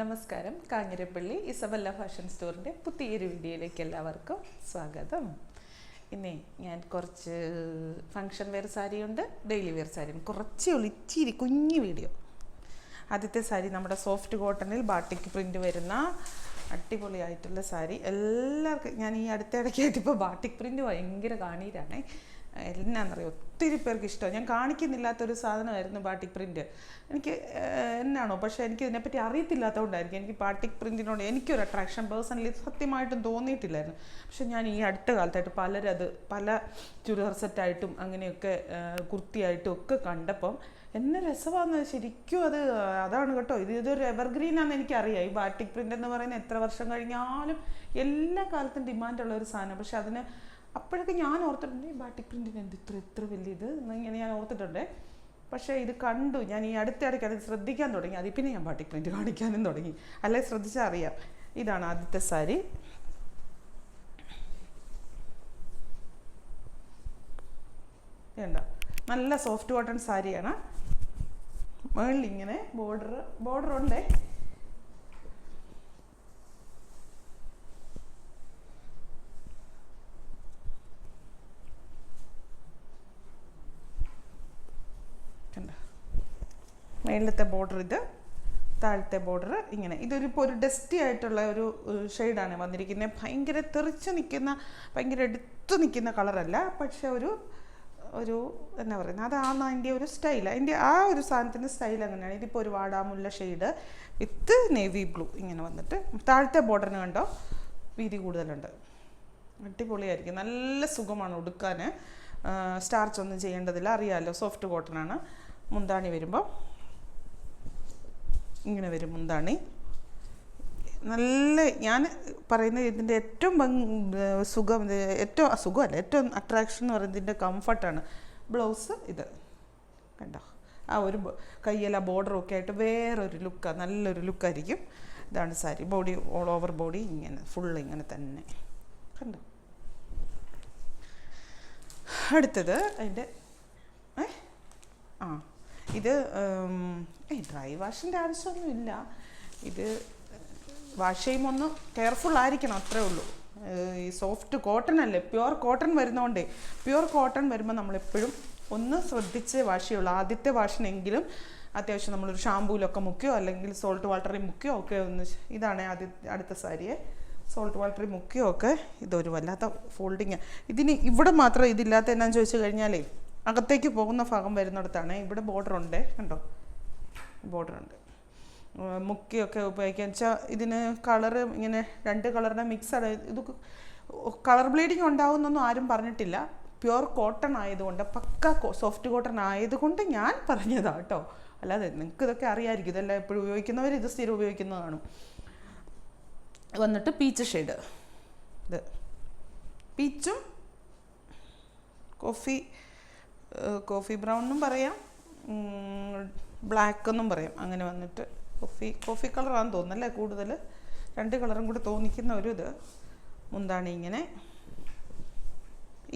നമസ്കാരം. Kanjirappally Isabella fashion സ്റ്റോറിന്റെ പുതിയൊരു വീഡിയോയിലേക്ക് എല്ലാവർക്കും സ്വാഗതം. ഇന്നേ ഞാൻ കുറച്ച് ഫങ്ഷൻ വെയർ സാരിയുണ്ട് ഡെയിലി വെയർ സാരിയും കുറച്ചേ ഉള്ളൂ ഇച്ചിരി കുഞ്ഞു വീഡിയോ. ആദ്യത്തെ സാരി നമ്മുടെ സോഫ്റ്റ് കോട്ടണിൽ ബാട്ടിക് പ്രിന്റ് വരുന്ന അടിപൊളിയായിട്ടുള്ള സാരി. എല്ലാവർക്കും ഞാൻ ഈ അടുത്ത ഇടയ്ക്കായിട്ട് ഇപ്പോൾ ബാട്ടിക് പ്രിന്റ് ഭയങ്കര കാണീരാണേ എന്നാണെന്നറിയോ ഒത്തിരി പേർക്ക് ഇഷ്ടമാണ്. ഞാൻ കാണിക്കുന്നില്ലാത്തൊരു സാധനമായിരുന്നു ബാട്ടിക് പ്രിന്റ് എനിക്ക് എന്നാണോ? പക്ഷേ എനിക്ക് ഇതിനെപ്പറ്റി അറിയത്തില്ലാത്തതുകൊണ്ടായിരിക്കും എനിക്ക് ബാട്ടിക് പ്രിന്റിനോട് എനിക്കൊരു അട്രാക്ഷൻ പേഴ്സണലി സത്യമായിട്ടും തോന്നിയിട്ടില്ലായിരുന്നു. പക്ഷെ ഞാൻ ഈ അടുത്ത കാലത്തായിട്ട് പലരത് പല ചുരിദാർ സെറ്റായിട്ടും അങ്ങനെയൊക്കെ കുർത്തിയായിട്ടും ഒക്കെ കണ്ടപ്പം എന്നെ രസമാണ് ശരിക്കും അത് അതാണ് കേട്ടോ. ഇത് ഇതൊരു എവർഗ്രീൻ ആണെന്ന് എനിക്കറിയാം. ഈ ബാറ്റിക് പ്രിന്റ് എന്ന് പറയുന്നത് എത്ര വർഷം കഴിഞ്ഞാലും എല്ലാ കാലത്തും ഡിമാൻഡുള്ള ഒരു സാധനം. പക്ഷെ അതിന് അപ്പോഴൊക്കെ ഞാൻ ഓർത്തിട്ടുണ്ട് ഈ ബാറ്റിക് പ്രിന്റിന് എന്ത് ഇത്ര ഇത്ര വലിയ ഇത്? ഇങ്ങനെ ഞാൻ ഓർത്തിട്ടുണ്ട്. പക്ഷേ ഇത് കണ്ടു. ഞാൻ ഈ അടുത്തിടയ്ക്ക് അത് ശ്രദ്ധിക്കാൻ തുടങ്ങി. അതിൽ പിന്നെ ഞാൻ ബാറ്റിക് പ്രിന്റ് കാണിക്കാനും തുടങ്ങി. അല്ലെ ശ്രദ്ധിച്ചാൽ അറിയാം. ഇതാണ് ആദ്യത്തെ സാരി. വേണ്ട നല്ല സോഫ്റ്റ് കോട്ടൺ സാരിയാണ്. മുകളിൽ ഇങ്ങനെ ബോർഡർ ബോർഡർ ഉണ്ടേ കണ്ടോ മേളിലത്തെ ബോർഡർ ഇത് താഴത്തെ ബോർഡർ ഇങ്ങനെ. ഇതൊരു ഇപ്പോൾ ഒരു ഡസ്റ്റി ആയിട്ടുള്ള ഒരു ഷെയ്ഡാണ് വന്നിരിക്കുന്നത് ഭയങ്കര തെറിച്ച് നിൽക്കുന്ന ഭയങ്കര എടുത്തു നിൽക്കുന്ന കളറല്ല പക്ഷെ ഒരു ഒരു എന്നാ പറയുന്നത് അതാണ് അതിന്റെ ഒരു സ്റ്റൈൽ അതിന്റെ ആ ഒരു സാധനത്തിന്റെ സ്റ്റൈൽ അങ്ങനെയാണ്. ഇതിപ്പോൾ ഒരു വാടാമുല്ല ഷെയ്ഡ് വിത്ത് നേവി ബ്ലൂ ഇങ്ങനെ വന്നിട്ട്. താഴത്തെ ബോർഡറിന് കണ്ടോ? വീതി കൂടുതലുണ്ട്. അടിപൊളിയായിരിക്കും. നല്ല സുഖമാണ് ഉടുക്കാൻ സ്റ്റാർച്ച് ഒന്നും ചെയ്യേണ്ടതില്ല. അറിയാമല്ലോ സോഫ്റ്റ് കോട്ടൺ ആണ്. മുന്താണി വരുമ്പോൾ ഇങ്ങനെ വരും മുന്താണി നല്ല ഞാൻ പറയുന്ന ഇതിന്റെ ഏറ്റവും സുഖം ഏറ്റവും സുഖമല്ല ഏറ്റവും അട്രാക്ഷൻ എന്ന് പറയുന്നത് ഇതിന്റെ കംഫർട്ടാണ് ബ്ലൗസ് ഇത്. കണ്ടോ? ആ ഒരു കയ്യിൽ ആ ബോർഡറും ഒക്കെ ആയിട്ട് വേറൊരു ലുക്കാണ് നല്ലൊരു ലുക്കായിരിക്കും ഇതാണ് sari. Body all over body ഇങ്ങനെ ഫുൾ ഇങ്ങനെ തന്നെ. കണ്ടോ? അടുത്തത് അതിന്റെ ഏ? ആ. ഇത് ഡ്രൈ വാഷിന്റെ ആവശ്യമൊന്നുമില്ല. ഇത് വാഷ് ചെയ്യുമ്പോൾ ഒന്ന് കെയർഫുൾ ആയിരിക്കണം അത്രേ ഉള്ളൂ. ഈ സോഫ്റ്റ് കോട്ടൺ അല്ലേ? പ്യുവർ കോട്ടൺ വരുന്നതുകൊണ്ടേ പ്യുവർ കോട്ടൺ വരുമ്പോൾ നമ്മളെപ്പോഴും ഒന്ന് ശ്രദ്ധിച്ച് വാഷ് ചെയ്യുള്ളൂ. ആദ്യത്തെ വാഷിനെങ്കിലും അത്യാവശ്യം നമ്മളൊരു ഷാമ്പൂലൊക്കെ മുക്കിയോ അല്ലെങ്കിൽ സോൾട്ട് വാട്ടറിൽ മുക്കിയോ ഒക്കെ ഒന്ന് ഇതാണ് ആദ്യ അടുത്ത സാരിയെ. സോൾട്ട് വാട്ടറിൽ മുക്കിയോ ഒക്കെ ഇതൊരു വല്ലാത്ത ഫോൾഡിങ് ഇതിന് ഇവിടെ മാത്രം ഇതില്ലാത്ത എന്നാന്ന് ചോദിച്ചു കഴിഞ്ഞാലേ അകത്തേക്ക് പോകുന്ന ഭാഗം വരുന്നിടത്താണ്. ഇവിടെ ബോർഡർ ഉണ്ട്. കണ്ടോ? ബോർഡർ ഉണ്ട്. മുക്കിയൊക്കെ ഉപയോഗിക്കാൻ. വെച്ചാൽ ഇതിന് കളറ് ഇങ്ങനെ രണ്ട് കളറിനെ മിക്സ് ആണ്. ഇത് കളർ ബ്ലീഡിങ് ഉണ്ടാവുന്നൊന്നും ആരും പറഞ്ഞിട്ടില്ല. പ്യുവർ കോട്ടൺ ആയതുകൊണ്ട് പക്ക സോഫ്റ്റ് കോട്ടൺ ആയതുകൊണ്ട് ഞാൻ പറഞ്ഞതാണ് കേട്ടോ. അല്ലാതെ നിങ്ങൾക്ക് ഇതൊക്കെ അറിയാമായിരിക്കും ഇതെല്ലാം എപ്പോഴും ഉപയോഗിക്കുന്നവർ ഇത് സ്ഥിരം ഉപയോഗിക്കുന്നതാണ്. വന്നിട്ട് പീച്ച് ഷെയ്ഡ് ഇത്. പീച്ചും കോഫി കോഫി ബ്രൗൺ എന്നും പറയാം. ബ്ലാക്ക് എന്നും പറയാം. അങ്ങനെ വന്നിട്ട് കോഫി കോഫി കളറാണെന്ന് തോന്നുന്നല്ലേ കൂടുതൽ രണ്ട് കളറും കൂടി തോന്നിക്കുന്ന ഒരു ഇത് മുന്താണി ഇങ്ങനെ.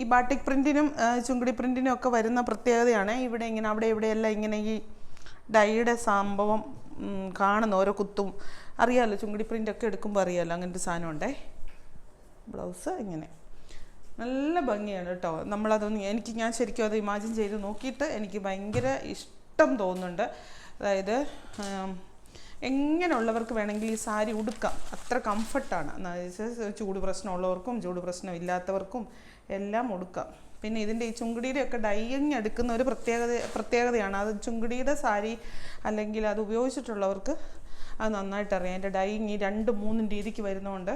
ഈ ബാട്ടിക് പ്രിന്റിനും ചുങ്കിടി പ്രിന്റിനും ഒക്കെ വരുന്ന പ്രത്യേകതയാണ്. ഇവിടെ ഇങ്ങനെ അവിടെ ഇവിടെയെല്ലാം ഇങ്ങനെ ഈ ഡൈയുടെ സംഭവം കാണുന്ന ഓരോ കുത്തും. അറിയാമല്ലോ ചുങ്കിടി പ്രിന്റ് ഒക്കെ എടുക്കുമ്പോൾ അറിയാമല്ലോ അങ്ങനത്തെ സാധനം ഉണ്ടേ ബ്ലൗസ് ഇങ്ങനെ. നല്ല ഭംഗിയാണ് കേട്ടോ നമ്മളതൊന്ന് എനിക്ക് ഞാൻ ശരിക്കും അത് ഇമാജിൻ ചെയ്ത് നോക്കിയിട്ട് എനിക്ക് ഭയങ്കര ഇഷ്ടം തോന്നുന്നുണ്ട്. അതായത് എങ്ങനെയുള്ളവർക്ക് വേണമെങ്കിൽ ഈ സാരി ഉടുക്കാം. അത്ര കംഫർട്ടാണ് ചൂട് പ്രശ്നമുള്ളവർക്കും ചൂട് പ്രശ്നം ഇല്ലാത്തവർക്കും എല്ലാം ഉടുക്കാം. പിന്നെ ഇതിന്റെ ഈ ചുങ്കിടിയുടെയൊക്കെ ഡൈയിങ് എടുക്കുന്ന ഒരു പ്രത്യേകത പ്രത്യേകതയാണ്. അത് ചുങ്കിടിയുടെ സാരി അല്ലെങ്കിൽ അത് ഉപയോഗിച്ചിട്ടുള്ളവർക്ക് അത് നന്നായിട്ട് അറിയാം അതിന്റെ ഡൈയിങ് രണ്ട് മൂന്നും രീതിക്ക് വരുന്നതുകൊണ്ട്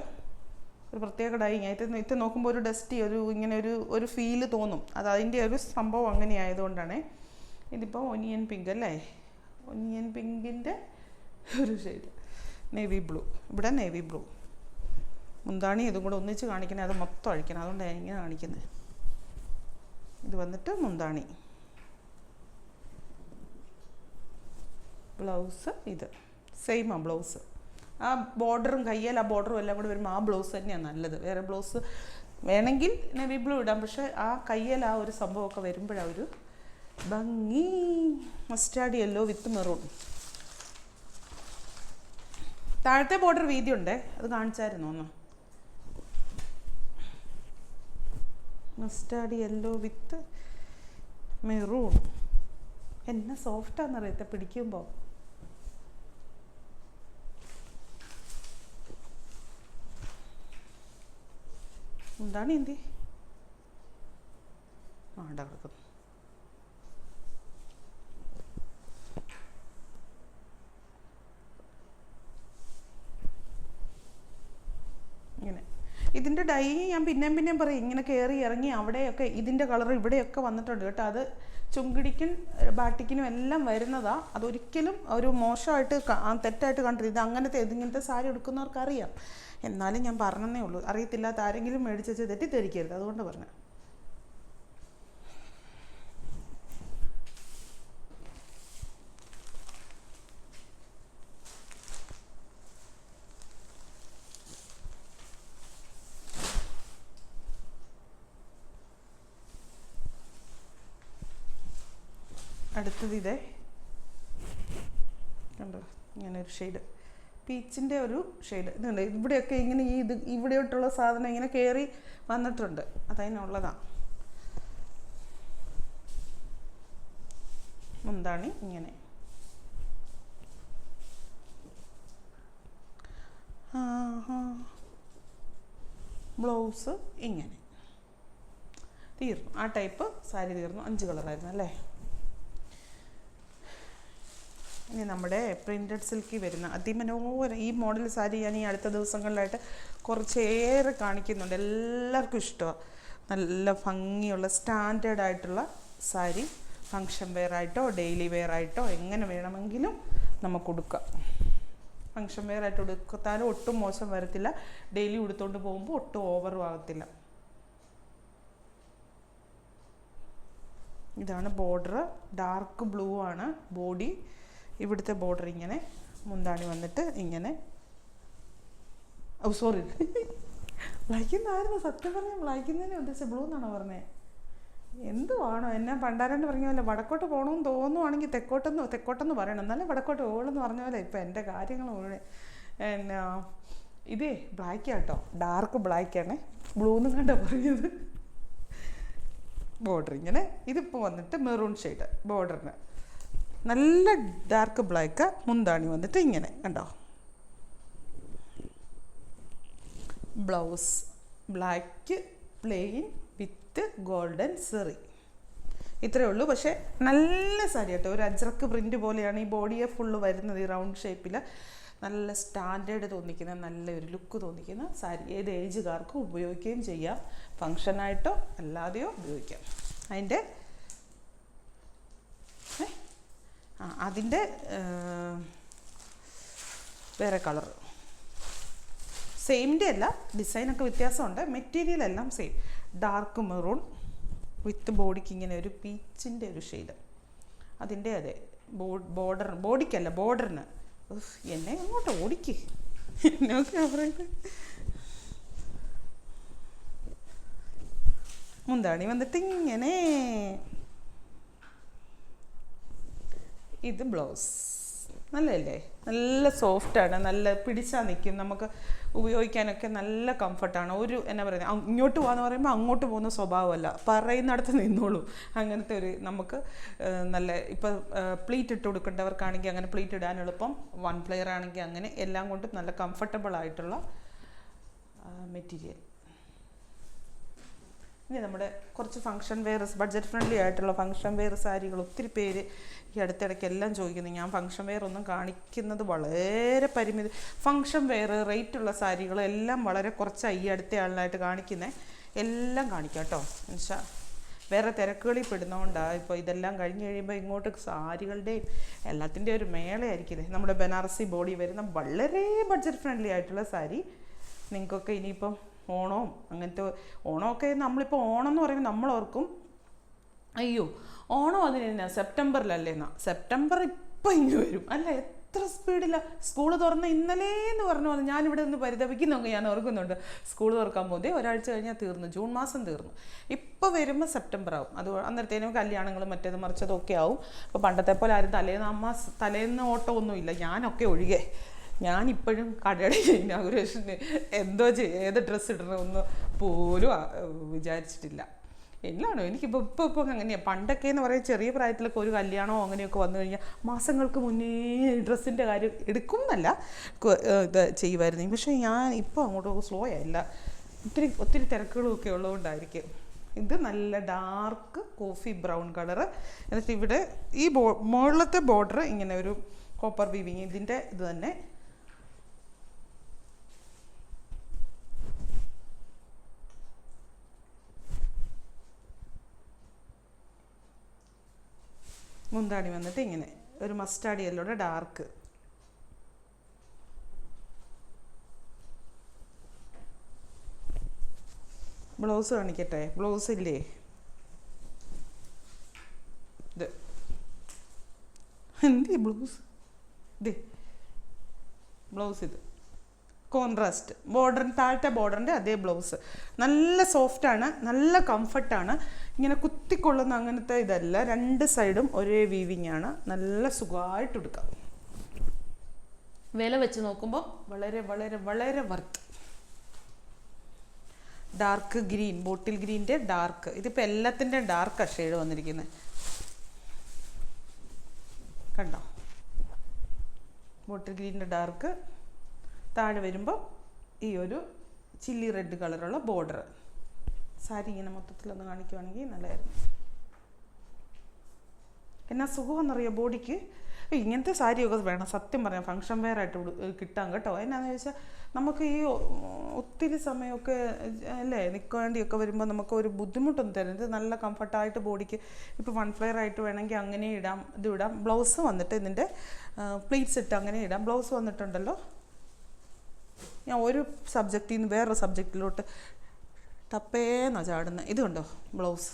ഒരു പ്രത്യേക ഡൈങ് ഇത് ഇത് നോക്കുമ്പോൾ ഒരു ഡസ്റ്റി ഒരു ഇങ്ങനെ ഒരു ഒരു ഫീൽ തോന്നും. അത് അതിന്റെ ഒരു സംഭവം അങ്ങനെ ആയതുകൊണ്ടാണ് ഇതിപ്പോൾ ഒനിയൻ പിങ്ക് അല്ലേ? ഒനിയൻ പിങ്കിന്റെ ഒരു ഷെയ്ഡ് നേവി ബ്ലൂ ഇവിടെ നേവി ബ്ലൂ മുന്താണി ഇതും കൂടെ ഒന്നിച്ച് കാണിക്കണേ അത് മൊത്തം അഴിക്കണം. അതുകൊണ്ടാണ് ഞാൻ ഇങ്ങനെ കാണിക്കുന്നത് ഇത് വന്നിട്ട് മുന്താണി. ബ്ലൗസ് ഇത്. സെയിം ആ ബ്ലൗസ് ആ ബോർഡറും കയ്യിൽ ആ ബോർഡറും എല്ലാം കൂടി വരുമ്പോൾ ആ ബ്ലൗസ് തന്നെയാണ് നല്ലത്. വേറെ ബ്ലൗസ് വേണമെങ്കിൽ നെവി ബ്ലൂ ഇടാം. പക്ഷേ ആ കയ്യിൽ ആ ഒരു സംഭവമൊക്കെ വരുമ്പോഴാണ് ഒരു ഭംഗി. മസ്റ്റാർഡ് യെല്ലോ വിത്ത് മെറൂൺ താഴത്തെ ബോർഡർ വീതി ഉണ്ടേ അത് കാണിച്ചായിരുന്നു ഒന്ന്? മസ്റ്റാർഡ് യെല്ലോ വിത്ത് മെറൂൺ എന്നെ സോഫ്റ്റാന്നറിയത്തെ പിടിക്കുമ്പോൾ എന്താണ് എന്തി ആ ഇവിടെ കിടക്കുന്നു ഇങ്ങനെ ഇതിന്റെ ഡൈ ഞാൻ പിന്നെയും പിന്നെയും പറയും ഇങ്ങനെ കയറി ഇറങ്ങി അവിടെയൊക്കെ ഇതിന്റെ കളർ ഇവിടെയൊക്കെ വന്നിട്ടുണ്ട് കേട്ടോ. അത് ചുങ്കിടിക്കും ബാട്ടിക്കിനും എല്ലാം വരുന്നതാ. അതൊരിക്കലും ഒരു മോശമായിട്ട് തെറ്റായിട്ട് കണ്ടില്ല ഇത് അങ്ങനത്തെ ഇതിങ്ങനത്തെ സാരി എടുക്കുന്നവർക്ക് അറിയാം എന്നാലും ഞാൻ പറഞ്ഞതേ ഉള്ളൂ. അറിയത്തില്ലാത്ത ആരെങ്കിലും മേടിച്ച് തെറ്റിദ്ധരിക്കരുത്. അതുകൊണ്ട് പറഞ്ഞു. അടുത്തത് ഇതേ. കണ്ടോ? ഇങ്ങനെ ഒരു ഷെയ്ഡ് പീച്ചിന്റെ ഒരു ഷെയ്ഡ് ഇതുണ്ട്. ഇവിടെയൊക്കെ ഇങ്ങനെ ഈ ഇത് ഇവിടെയോട്ടുള്ള സാധനം ഇങ്ങനെ കയറി വന്നിട്ടുണ്ട്. അതതിനുള്ളതാണ് മുന്താണി ഇങ്ങനെ. ബ്ലൗസ് ഇങ്ങനെ. തീർന്നു. ആ ടൈപ്പ് സാരി തീർന്നു. അഞ്ച് കളറായിരുന്നു അല്ലേ? ഇനി നമ്മുടെ പ്രിന്റഡ് സിൽക്കി വരുന്ന അതിമനോഹര ഈ മോഡൽ സാരി ഞാൻ ഈ അടുത്ത ദിവസങ്ങളിലായിട്ട് കുറച്ചേറെ കാണിക്കുന്നുണ്ട്. എല്ലാവർക്കും ഇഷ്ടമാണ് നല്ല ഭംഗിയുള്ള സ്റ്റാൻഡേർഡ് ആയിട്ടുള്ള സാരി ഫങ്ഷൻ വെയർ ആയിട്ടോ ഡെയിലി വെയർ ആയിട്ടോ എങ്ങനെ വേണമെങ്കിലും നമുക്ക് ഉടുക്കാം. ഫങ്ഷൻ വെയർ ആയിട്ട് ഉടുക്കത്താലും ഒട്ടും മോശം വരത്തില്ല. ഡെയിലി ഉടുത്തോണ്ട് പോകുമ്പോൾ ഒട്ടും ഓവറും ആകത്തില്ല. ഇതാണ് ബോർഡർ ഡാർക്ക് ബ്ലൂ ആണ് ബോഡി ഇവിടുത്തെ ബോർഡർ ഇങ്ങനെ മുന്താണി വന്നിട്ട് ഇങ്ങനെ ഓ സോറി ബ്ലൈക്കുന്നായിരുന്നു സത്യം പറഞ്ഞാൽ ബ്ലൈക്കുന്നതിനെ ഉദ്ദേശിച്ച ബ്ലൂ എന്നാണോ പറഞ്ഞത് എന്തുവാണോ? എന്നെ പണ്ടാരണ്ട് പറഞ്ഞ പോലെ വടക്കോട്ട് പോകണമെന്ന് തോന്നുവാണെങ്കിൽ തെക്കോട്ടെന്ന് തെക്കോട്ടെന്ന് പറയണം. എന്നാലും വടക്കോട്ട് പോകുള്ളെന്ന് പറഞ്ഞ പോലെ ഇപ്പം എന്റെ കാര്യങ്ങൾ മുഴുവൻ എന്നാ ഇതേ ബ്ലാക്ക് ആട്ടോ. ഡാർക്ക് ബ്ലാക്കാണേ ബ്ലൂ എന്നും കണ്ട പറഞ്ഞത് ബോർഡർ ഇങ്ങനെ. ഇതിപ്പോൾ വന്നിട്ട് മെറൂൺ ഷെയ്ഡ് ബോർഡറിന് നല്ല ഡാർക്ക് ബ്ലാക്ക് മുന്താണി വന്നിട്ട് ഇങ്ങനെ കണ്ടോ? Blouse black plain with golden സെറി ഇത്രയേ ഉള്ളൂ. പക്ഷേ നല്ല സാരി കേട്ടോ ഒരു അജ്രക്ക് പ്രിന്റ് പോലെയാണ് ഈ ബോഡിയെ ഫുള്ള് വരുന്നത് ഈ റൗണ്ട് ഷേപ്പിൽ നല്ല സ്റ്റാൻഡേർഡ് തോന്നിക്കുന്ന നല്ല ഒരു ലുക്ക് തോന്നിക്കുന്ന സാരി ഏത് ഏജുകാർക്കും ഉപയോഗിക്കുകയും ചെയ്യാം. ഫങ്ഷനായിട്ടോ അല്ലാതെയോ ഉപയോഗിക്കാം. അതിന്റെ ഏ? ആ അതിന്റെ വേറെ കളർ. സെയിമിന്റെ അല്ല ഡിസൈനൊക്കെ വ്യത്യാസമുണ്ട്. മെറ്റീരിയൽ എല്ലാം സെയിം. ഡാർക്ക് മെറൂൺ വിത്ത് ബോഡിക്ക് ഇങ്ങനെ ഒരു പീച്ചിന്റെ ഒരു ഷെയ്ഡ്. അതിന്റെ അതെ ബോർഡർ ബോഡിക്കല്ല ബോർഡറിന്. എന്നെ അങ്ങോട്ട് ഓടിക്ക്. മുന്താണി വന്നിട്ട് ഇങ്ങനെ ഇത് ബ്ലൗസ്. നല്ലതല്ലേ? നല്ല സോഫ്റ്റാണ് നല്ല പിടിച്ചാൽ നിൽക്കും നമുക്ക് ഉപയോഗിക്കാനൊക്കെ നല്ല കംഫർട്ടാണ് ഒരു എന്നാ പറയുന്നത് ഇങ്ങോട്ട് പോകാന്ന് പറയുമ്പോൾ അങ്ങോട്ട് പോകുന്ന സ്വഭാവമല്ല. പറയുന്നിടത്ത് നിന്നോളൂ. അങ്ങനത്തെ ഒരു നമുക്ക് നല്ല ഇപ്പോൾ പ്ലീറ്റ് ഇട്ട് കൊടുക്കേണ്ടവർക്കാണെങ്കിൽ അങ്ങനെ പ്ലീറ്റ് ഇടാൻ എളുപ്പം. വൺ പ്ലെയർ ആണെങ്കിൽ അങ്ങനെ എല്ലാം കൊണ്ടും നല്ല കംഫർട്ടബിൾ ആയിട്ടുള്ള മെറ്റീരിയൽ ഇനി നമ്മുടെ കുറച്ച് ഫംഗ്ഷൻ വെയർസ് ബഡ്ജറ്റ് ഫ്രണ്ട്ലി ആയിട്ടുള്ള ഫംഗ്ഷൻ വെയർ സാരികൾ ഒത്തിരി പേര് ഈ അടുത്തിടയ്ക്ക് എല്ലാം ചോദിക്കുന്നു. ഞാൻ ഫംഗ്ഷൻ വെയർ ഒന്നും കാണിക്കുന്നത് വളരെ പരിമിതി ഫംഗ്ഷൻ വെയർ റേറ്റ് ഉള്ള സാരികൾ എല്ലാം വളരെ കുറച്ചായി ഈ അടുത്ത ആളിനായിട്ട് കാണിക്കുന്നത് എല്ലാം കാണിക്കാം കേട്ടോ. എന്നുവെച്ചാൽ വേറെ തിരക്കുകളിൽ പെടുന്നതുകൊണ്ടാണ് ഇപ്പോൾ ഇതെല്ലാം കഴിഞ്ഞ് കഴിയുമ്പോൾ ഇങ്ങോട്ട് സാരികളുടെയും എല്ലാത്തിന്റെയും ഒരു മേളയായിരിക്കും ഇത് നമ്മുടെ ബനാറസി ബോഡി വരുന്ന വളരെ ബഡ്ജറ്റ് ഫ്രണ്ട്ലി ആയിട്ടുള്ള സാരി. നിങ്ങൾക്കൊക്കെ ഇനിയിപ്പം ഓണവും അങ്ങനത്തെ ഓണമൊക്കെ നമ്മളിപ്പോൾ ഓണം എന്ന് പറയുമ്പോൾ നമ്മൾ ഓർക്കും അയ്യോ ഓണം അതിന് തന്നെ സെപ്റ്റംബറിലല്ലേ എന്നാ? സെപ്റ്റംബർ ഇപ്പം ഇങ്ങ് വരും. അല്ല എത്ര സ്പീഡില്ല സ്കൂൾ തുറന്ന ഇന്നലെ എന്ന് പറഞ്ഞു വന്നു. ഞാനിവിടെ നിന്ന് പരിതപിക്കുന്നൊക്കെ ഞാൻ ഓർക്കുന്നുണ്ട്. സ്കൂൾ തുറക്കാൻ പോകുന്നത് ഒരാഴ്ച കഴിഞ്ഞാൽ തീർന്നു. ജൂൺ മാസം തീർന്നു. ഇപ്പോൾ വരുമ്പോൾ സെപ്റ്റംബർ ആവും അത് അന്നേരത്തേനും കല്യാണങ്ങളും മറ്റേത് മറിച്ചതൊക്കെ ആവും. അപ്പോൾ പണ്ടത്തെ പോലെ ആരും തലേന്ന് അമ്മ തലേന്ന് ഓട്ടമൊന്നുമില്ല. ഞാനൊക്കെ ഒഴികെ. ഞാനിപ്പോഴും കടയുടെ ഇനാഗുറേഷന് എന്തോ ഏത് ഡ്രസ്സ് ഇടണമെന്ന് പോലും വിചാരിച്ചിട്ടില്ല. എല്ലാണോ? എനിക്കിപ്പോൾ ഇപ്പോൾ ഇപ്പോൾ അങ്ങനെയാണ് പണ്ടൊക്കെ എന്ന് പറയാൻ ചെറിയ പ്രായത്തിലൊക്കെ ഒരു കല്യാണമോ അങ്ങനെയൊക്കെ വന്നു കഴിഞ്ഞാൽ മാസങ്ങൾക്ക് മുന്നേ ഡ്രസ്സിന്റെ കാര്യം എടുക്കും എന്നല്ല ഇത് ചെയ്യുമായിരുന്നു. പക്ഷേ ഞാൻ ഇപ്പോൾ അങ്ങോട്ട് സ്ലോ ആയില്ല. ഒത്തിരി ഒത്തിരി തിരക്കുകളൊക്കെ ഉള്ളതുകൊണ്ടായിരിക്കും. ഇത് നല്ല ഡാർക്ക് കോഫി ബ്രൗൺ കളർ എന്നിട്ട് ഇവിടെ ഈ ബോ മുകളിലത്തെ ബോർഡർ ഇങ്ങനെ ഒരു കോപ്പർ വീവിങ് ഇതിന്റെ ഇത് തന്നെ മുന്താണി വന്നിട്ട് ഇങ്ങനെ. ഒരു മസ്റ്റാർഡ് യെല്ലോടെ ഡാർക്ക് ബ്ലൗസ് കാണിക്കട്ടെ? ബ്ലൗസ് ഇല്ലേ? ഇത്. എന്തേ ബ്ലൗസ് ഇത്. ബ്ലൗസ് ഇത്. കോൺട്രാസ്റ്റ് ബോർഡർ താഴത്തെ ബോർഡറിന്റെ അതേ ബ്ലൗസ് നല്ല സോഫ്റ്റാണ് നല്ല കംഫർട്ടാണ് ഇങ്ങനെ കുത്തിക്കൊള്ളുന്ന അങ്ങനത്തെ ഇതല്ല. രണ്ട് സൈഡും ഒരേ വീവിങ് ആണ്. നല്ല സുഖമായിട്ട് എടുക്കാം വില വെച്ച് നോക്കുമ്പോൾ വളരെ വളരെ വളരെ വർത്ത് ഡാർക്ക് ഗ്രീൻ ബോട്ടിൽ ഗ്രീന്റെ ഡാർക്ക് ഇതിപ്പോൾ എല്ലാത്തിന്റെ ഡാർക്ക് ഷെയ്ഡ് വന്നിരിക്കുന്നത് കണ്ടോ? ബോട്ടിൽ ഗ്രീനിന്റെ ഡാർക്ക് താഴെ വരുമ്പോൾ ഈ ഒരു ചില്ലി റെഡ് കളറുള്ള ബോർഡർ. സാരി ഇങ്ങനെ മൊത്തത്തിലൊന്ന് കാണിക്കുവാണെങ്കിൽ നല്ലതായിരുന്നു. എന്നാ സുഖമെന്നറിയാം ബോഡിക്ക്? ഇങ്ങനത്തെ സാരിയൊക്കെ വേണം. സത്യം പറയാം ഫങ്ഷൻ വെയർ ആയിട്ട് കിട്ടാം കേട്ടോ. എന്നാന്ന് ചോദിച്ചാൽ നമുക്ക് ഈ ഒത്തിരി സമയമൊക്കെ അല്ലേ നിൽക്കേണ്ടിയൊക്കെ വരുമ്പോൾ നമുക്ക് ഒരു ബുദ്ധിമുട്ടൊന്നും തരുന്നത് നല്ല കംഫർട്ടായിട്ട് ബോഡിക്ക് ഇപ്പോൾ വൺ ഫ്ലെയർ ആയിട്ട് വേണമെങ്കിൽ അങ്ങനെ ഇടാം ഇത് ഇടാം. ബ്ലൗസ് വന്നിട്ട് ഇതിന്റെ പ്ലീറ്റ്സ് ഇട്ട് അങ്ങനെ ഇടാം. ബ്ലൗസ് വന്നിട്ടുണ്ടല്ലോ. ഞാൻ ഒരു സബ്ജക്റ്റിൽ നിന്ന് വേറൊരു സബ്ജക്റ്റിലോട്ട് ടപ്പേന്നാ ചാടുന്നത് ഇത് കണ്ടോ? ബ്ലൗസ്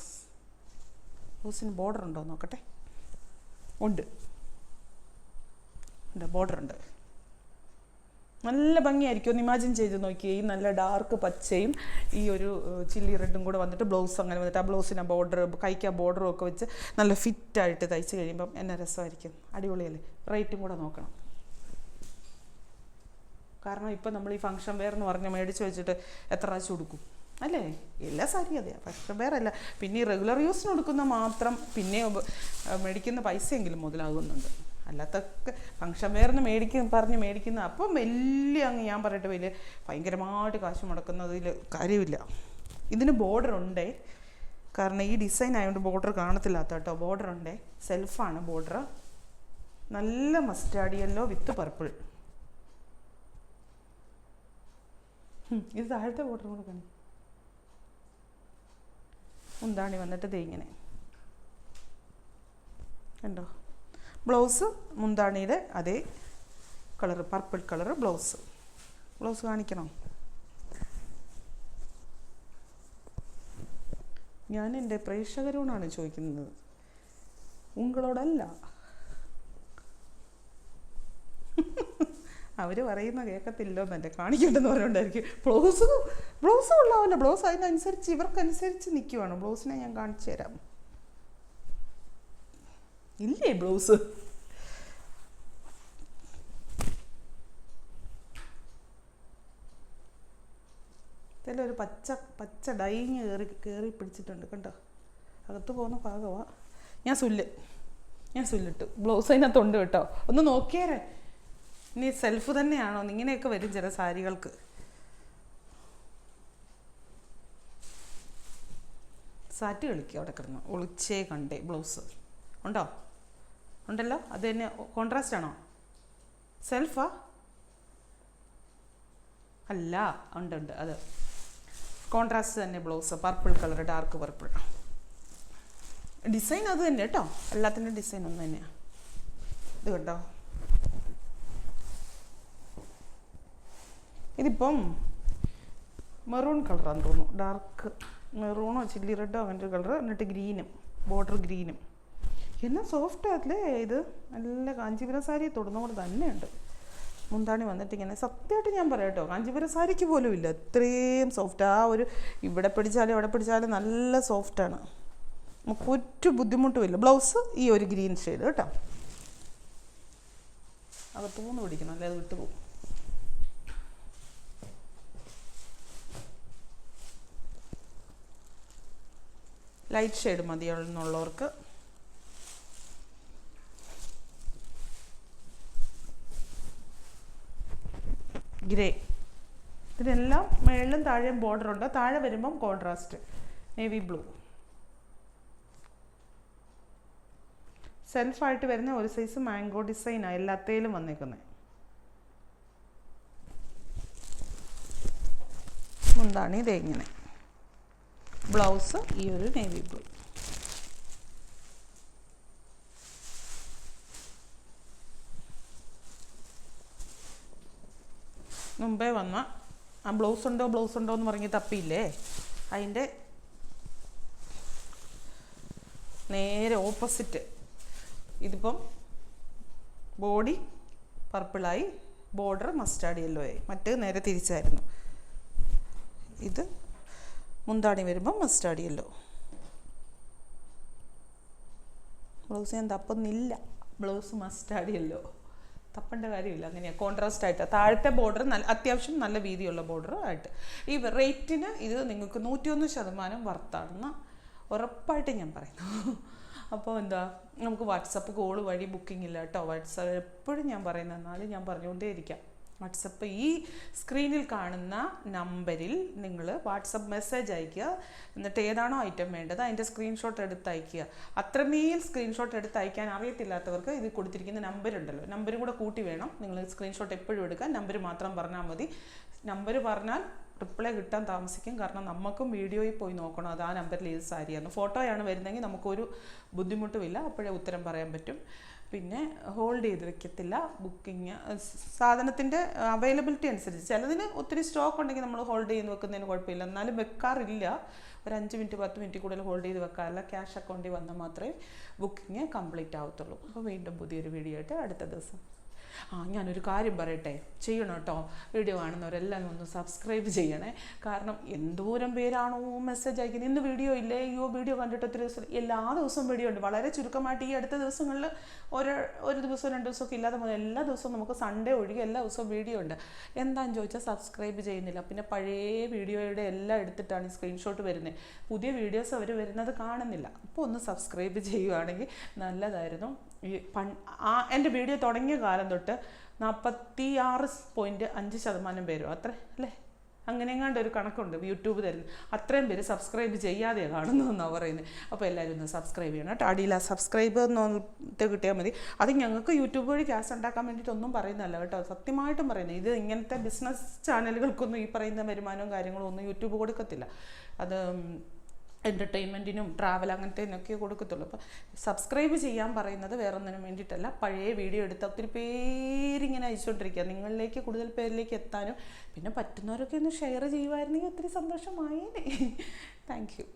ബ്ലൗസിന് ബോർഡർ ഉണ്ടോ നോക്കട്ടെ? ഉണ്ട്. ഉണ്ട് ബോർഡർ ഉണ്ട്. നല്ല ഭംഗിയായിരിക്കും. ഒന്ന് ഇമാജിൻ ചെയ്ത് നോക്കിയേ. ഈ നല്ല ഡാർക്ക് പച്ചയും ഈ ഒരു ചില്ലി റെഡും കൂടെ വന്നിട്ട് ബ്ലൗസ് അങ്ങനെ വന്നിട്ട് ആ ബ്ലൗസിന് ബോർഡർ കൈക്ക് ബോർഡറും ഒക്കെ വെച്ച് നല്ല ഫിറ്റായിട്ട് തയ്ച്ച് കഴിയുമ്പം എന്നെ രസമായിരിക്കും. അടിപൊളിയല്ലേ? റേറ്റും കൂടെ നോക്കണം. കാരണം ഇപ്പം നമ്മൾ ഈ ഫംഗ്ഷൻ വെയർ എന്ന് പറഞ്ഞ് മേടിച്ച് വെച്ചിട്ട് എത്ര പ്രാവശ്യം കൊടുക്കും അല്ലേ? എല്ലാ സാരി അതെ ഫംഗ്ഷൻ വെയർ അല്ല. പിന്നെ ഈ റെഗുലർ യൂസിന് കൊടുക്കുന്ന മാത്രം പിന്നെ മേടിക്കുന്ന പൈസ മേടിക്കുന്ന പൈസയെങ്കിലും മുതലാകുന്നുണ്ട്. അല്ലാത്ത ഫംഗ്ഷൻ വെയറിന് മേടിക്കും പറഞ്ഞ് മേടിക്കുന്ന അപ്പം വലിയ അങ്ങ് ഞാൻ പറയട്ടെ വലിയ ഭയങ്കരമായിട്ട് കാശ് മുടക്കുന്നതിൽ കാര്യമില്ല. ഇതിന് ബോർഡർ ഉണ്ടേ. കാരണം ഈ ഡിസൈൻ ആയതുകൊണ്ട് ബോർഡർ കാണത്തില്ലാത്ത കേട്ടോ. ബോർഡർ ഉണ്ടേ. സെൽഫാണ് ബോർഡർ നല്ല മസ്റ്റാർഡ് യെല്ലോ വിത്ത് പർപ്പിൾ ഇത് താഴത്തെ ബോർഡർ കൂടെ മുന്താണി വന്നിട്ട് ഇങ്ങനെ. കണ്ടോ? ബ്ലൗസ് മുന്താണിയുടെ അതേ colour purple colour blouse blouse കാണിക്കണം? ഞാൻ എന്റെ പ്രേക്ഷകരോടാണ് ചോദിക്കുന്നത്. ഉങ്ങളോടല്ല. അവർ പറയുന്ന എന്നെ കാണിക്കണ്ടെന്ന് പറഞ്ഞുകൊണ്ടായിരിക്കും ബ്ലൗസ് ബ്ലൗസ് കൊള്ളാമല്ലോ. ബ്ലൗസ് അതിനനുസരിച്ച് ഇവർക്കനുസരിച്ച് നിൽക്കുവാണ് ബ്ലൗസിനെ ഞാൻ കാണിച്ചു തരാം. ഇല്ലേ ബ്ലൗസ്? ഒരു പച്ച പച്ച ഡൈങ് കയറി കയറി പിടിച്ചിട്ടുണ്ട് കണ്ടോ? അകത്ത് പോകുന്ന ഭാഗമാണ് ഞാൻ സുല്ല് ഞാൻ സുല്ലിട്ടു. ബ്ലൗസ് അതിനകത്തുണ്ട് കേട്ടോ. ഒന്ന് നോക്കിയാരേ. ഇനി സെൽഫ് തന്നെയാണോ? ഇങ്ങനെയൊക്കെ വരും ചില സാരികൾക്ക്. സാറ്റ് കളിക്കുക അവിടെ കിടന്ന്. ഒളിച്ചേ കണ്ടേ ബ്ലൗസ് ഉണ്ടോ? ഉണ്ടല്ലോ? അത് തന്നെ കോൺട്രാസ്റ്റ് ആണോ? സെൽഫാ അല്ല. ഉണ്ട് ഉണ്ട്. അത് കോൺട്രാസ്റ്റ് തന്നെ blouse purple colour dark purple design അത് തന്നെ കേട്ടോ. എല്ലാത്തിന്റെ ഡിസൈൻ ഒന്ന് തന്നെയാണ് ഇത് കണ്ടോ? ഇതിപ്പം മെറൂൺ കളറാന്ന് തോന്നുന്നു. ഡാർക്ക് മെറൂണോ ചില്ലി റെഡോ അങ്ങനത്തെ കളർ എന്നിട്ട് ഗ്രീനും ബോർഡർ ഗ്രീനും. എന്നാ സോഫ്റ്റ് ആകത്തില്ലേ ഇത്. നല്ല കാഞ്ചീപുരം സാരി തൊടുന്നോട് തന്നെയുണ്ട്. മുന്താണി വന്നിട്ട് ഇങ്ങനെ സത്യമായിട്ട് ഞാൻ പറയാം കേട്ടോ കാഞ്ചീപുരം സാരിക്ക് പോലും ഇല്ല. അത്രയും സോഫ്റ്റ്. ആ ഒരു ഇവിടെ പിടിച്ചാലും ഇവിടെ പിടിച്ചാലും നല്ല സോഫ്റ്റാണ് നമുക്ക് ഒരു ബുദ്ധിമുട്ടും ഇല്ല. ബ്ലൗസ് ഈ ഒരു ഗ്രീൻ ഷെയ്ഡ് കേട്ടോ. അകത്തുനിന്ന് പിടിക്കണം അല്ലേ അത് വിട്ടുപോകും ലൈറ്റ് ഷെയ്ഡ് മതിയെന്നുള്ളവർക്ക് ഗ്രേ ഇതിനെല്ലാം മേളിലും താഴെയും ബോർഡർ ഉണ്ട്. താഴെ വരുമ്പം കോൺട്രാസ്റ്റ് നേവി ബ്ലൂ സെൽഫായിട്ട് വരുന്ന ഒരു സൈസ് മാംഗോ ഡിസൈനാണ് എല്ലാത്തേലും വന്നേക്കുന്നത് മുന്താണി ഇതേ ഇങ്ങനെ. ബ്ലൗസ് ഈ ഒരു നേവി ബ്ലൂ മുമ്പേ വന്ന ആ ബ്ലൗസ് ഉണ്ടോ ബ്ലൗസ് ഉണ്ടോ എന്ന് പറഞ്ഞ് തപ്പിയില്ലേ? അതിന്റെ നേരെ ഓപ്പോസിറ്റ്. ഇതിപ്പം ബോഡി പർപ്പിളായി ബോർഡർ മസ്റ്റാർഡ് യെല്ലോ ആയി മറ്റേ നേരെ തിരിച്ചായിരുന്നു. ഇത് മുന്താണി വരുമ്പോൾ മസ്റ്റാർഡ് യെല്ലോ ബ്ലൗസ് ഞാൻ തപ്പുന്നില്ല. ബ്ലൗസ് മസ്റ്റാർഡ് യെല്ലോ തപ്പേണ്ട കാര്യമില്ല. അങ്ങനെയാണ് കോൺട്രാസ്റ്റ് ആയിട്ട്. താഴത്തെ ബോർഡർ നല്ല അത്യാവശ്യം നല്ല വീതിയുള്ള ബോർഡർ ആയിട്ട്. ഈ റേറ്റിന് ഇത് നിങ്ങൾക്ക് നൂറ്റിയൊന്ന് ശതമാനം വർത്താണെന്ന് ഉറപ്പായിട്ട് ഞാൻ പറയുന്നു. അപ്പോൾ എന്താ നമുക്ക് വാട്സപ്പ് കോൾ വഴി ബുക്കിംഗ് ഇല്ല കേട്ടോ. വാട്സപ്പ് എപ്പോഴും ഞാൻ പറയുന്ന എന്നാലും ഞാൻ പറഞ്ഞുകൊണ്ടേ ഇരിക്കാം വാട്സപ്പ്. ഈ സ്ക്രീനിൽ കാണുന്ന നമ്പറിൽ നിങ്ങൾ വാട്സപ്പ് മെസ്സേജ് അയയ്ക്കുക എന്നിട്ട് ഏതാണോ ഐറ്റം വേണ്ടത് അതിന്റെ സ്ക്രീൻഷോട്ട് എടുത്ത് അയയ്ക്കുക അത്രമേൽ സ്ക്രീൻഷോട്ട് എടുത്ത് അയക്കാൻ അറിയത്തില്ലാത്തവർക്ക് ഇത് കൊടുത്തിരിക്കുന്ന നമ്പരുണ്ടല്ലോ നമ്പരും കൂടെ കൂട്ടി വേണം. നിങ്ങൾ സ്ക്രീൻഷോട്ട് എപ്പോഴും എടുക്കുക. നമ്പർ മാത്രം പറഞ്ഞാൽ മതി. നമ്പർ പറഞ്ഞാൽ റിപ്ലൈ കിട്ടാൻ താമസിക്കും. കാരണം നമുക്കും വീഡിയോയിൽ പോയി നോക്കണം. അത് ആ നമ്പറിൽ ഏത് സാരിയാണ് ഫോട്ടോയാണ് വരുന്നതെങ്കിൽ നമുക്കൊരു ബുദ്ധിമുട്ടുമില്ല. അപ്പോഴേ ഉത്തരം പറയാൻ പറ്റും. പിന്നെ ഹോൾഡ് ചെയ്ത് വെക്കത്തില്ല ബുക്കിങ് സാധനത്തിന്റെ അവൈലബിലിറ്റി അനുസരിച്ച്. ചിലതിന് ഒത്തിരി സ്റ്റോക്ക് ഉണ്ടെങ്കിൽ നമ്മൾ ഹോൾഡ് ചെയ്ത് വെക്കുന്നതിന് കുഴപ്പമില്ല. എന്നാലും വെക്കാറില്ല. ഒരു അഞ്ച് മിനിറ്റ് പത്ത് മിനിറ്റ് കൂടുതൽ ഹോൾഡ് ചെയ്ത് വെക്കാറില്ല. ക്യാഷ് അക്കൗണ്ടിൽ വന്നാൽ മാത്രമേ ബുക്കിംഗ് കംപ്ലീറ്റ് ആവത്തുള്ളൂ. അപ്പോൾ വീണ്ടും പുതിയൊരു വീഡിയോ ആയിട്ട് അടുത്ത ദിവസം. ആ ഞാനൊരു കാര്യം പറയട്ടെ? ചെയ്യണം കേട്ടോ. വീഡിയോ കാണുന്നവരെല്ലാം ഒന്ന് സബ്സ്ക്രൈബ് ചെയ്യണേ. കാരണം എന്തോരം പേരാണോ മെസ്സേജ് അയക്കുന്നത്? ഇന്ന് വീഡിയോ ഇല്ലേ? അയ്യോ വീഡിയോ കണ്ടിട്ട് ഒത്തിരി ദിവസം എല്ലാ ദിവസവും വീഡിയോ ഉണ്ട്. വളരെ ചുരുക്കമായിട്ട് ഈ അടുത്ത ദിവസങ്ങളിൽ ഒരു ഒരു ദിവസം രണ്ട് ദിവസമൊക്കെ ഇല്ലാതെ പോകുന്നത് എല്ലാ ദിവസവും നമുക്ക് സൺഡേ ഒഴികെ എല്ലാ ദിവസവും വീഡിയോ ഉണ്ട്. എന്താണെന്ന് ചോദിച്ചാൽ സബ്സ്ക്രൈബ് ചെയ്യുന്നില്ല. പിന്നെ പഴയ വീഡിയോയുടെ എല്ലാം എടുത്തിട്ടാണ് ഈ സ്ക്രീൻഷോട്ട് വരുന്നത് പുതിയ വീഡിയോസ് അവർ വരുന്നത് കാണുന്നില്ല. അപ്പോൾ ഒന്ന് സബ്സ്ക്രൈബ് ചെയ്യുവാണെങ്കിൽ നല്ലതായിരുന്നു. പൺ ആ എന്റെ വീഡിയോ തുടങ്ങിയ കാലം തൊട്ട് നാൽപ്പത്തി ആറ് പോയിന്റ് അഞ്ച് ശതമാനം പേരും അത്ര അല്ലേ? അങ്ങനെങ്ങാണ്ട് ഒരു കണക്കുണ്ട് യൂട്യൂബ് തരുന്നത് അത്രയും പേര് സബ്സ്ക്രൈബ് ചെയ്യാതെയാണ് കാണുന്നതെന്നാണ് പറയുന്നത് അപ്പോൾ എല്ലാവരും ഒന്ന് സബ്സ്ക്രൈബ് ചെയ്യണം കേട്ടോ. അടിയിൽ ആ സബ്സ്ക്രൈബ് എന്നിട്ട് കിട്ടിയാൽ മതി. അത് ഞങ്ങൾക്ക് യൂട്യൂബ് വഴി ക്യാഷ് ഉണ്ടാക്കാൻ വേണ്ടിയിട്ടൊന്നും പറയുന്നതല്ല കേട്ടോ. സത്യമായിട്ടും പറയുന്നത് ഇത് ഇങ്ങനത്തെ ബിസിനസ് ചാനലുകൾക്കൊന്നും ഈ പറയുന്ന വരുമാനവും കാര്യങ്ങളും ഒന്നും യൂട്യൂബ് കൊടുക്കത്തില്ല. അത് എന്റർടൈൻമെന്റിനും ട്രാവൽ അങ്ങനത്തെ എന്നൊക്കെ കൊടുക്കത്തുള്ളൂ. അപ്പോൾ സബ്സ്ക്രൈബ് ചെയ്യാൻ പറയുന്നത് വേറൊന്നിനും വേണ്ടിയിട്ടല്ല. പഴയ വീഡിയോ എടുത്ത് ഒത്തിരി പേരിങ്ങനെ അയച്ചുകൊണ്ടിരിക്കുക. നിങ്ങളിലേക്ക് കൂടുതൽ പേരിലേക്ക് എത്താനും പിന്നെ പറ്റുന്നവരൊക്കെ ഒന്ന് ഷെയർ ചെയ്യുമായിരുന്നെങ്കിൽ ഒത്തിരി സന്തോഷമായേനെ. Thank you